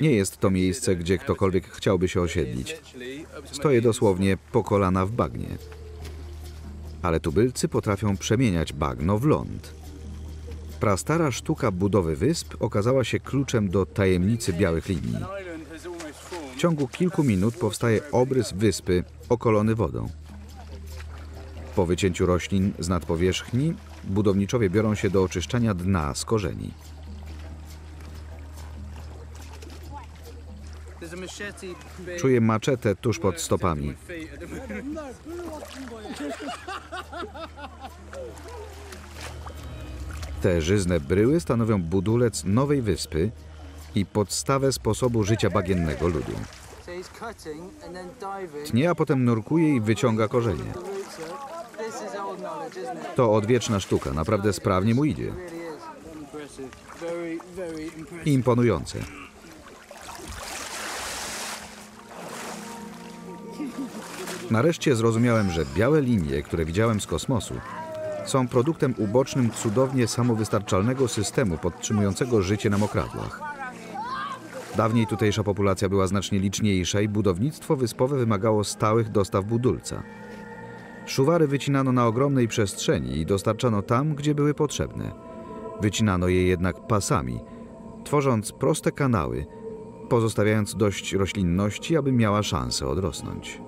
Nie jest to miejsce, gdzie ktokolwiek chciałby się osiedlić. Stoję dosłownie po kolana w bagnie. Ale tubylcy potrafią przemieniać bagno w ląd. Prastara sztuka budowy wysp okazała się kluczem do tajemnicy białych linii. W ciągu kilku minut powstaje obrys wyspy okolony wodą. Po wycięciu roślin z nadpowierzchni budowniczowie biorą się do oczyszczania dna z korzeni. Czuję maczetę tuż pod stopami. Te żyzne bryły stanowią budulec nowej wyspy i podstawę sposobu życia bagiennego ludu. Tnie, a potem nurkuje i wyciąga korzenie. To odwieczna sztuka, naprawdę sprawnie mu idzie. Imponujące. Nareszcie zrozumiałem, że białe linie, które widziałem z kosmosu, są produktem ubocznym cudownie samowystarczalnego systemu podtrzymującego życie na mokradłach. Dawniej tutejsza populacja była znacznie liczniejsza i budownictwo wyspowe wymagało stałych dostaw budulca. Szuwary wycinano na ogromnej przestrzeni i dostarczano tam, gdzie były potrzebne. Wycinano je jednak pasami, tworząc proste kanały, pozostawiając dość roślinności, aby miała szansę odrosnąć.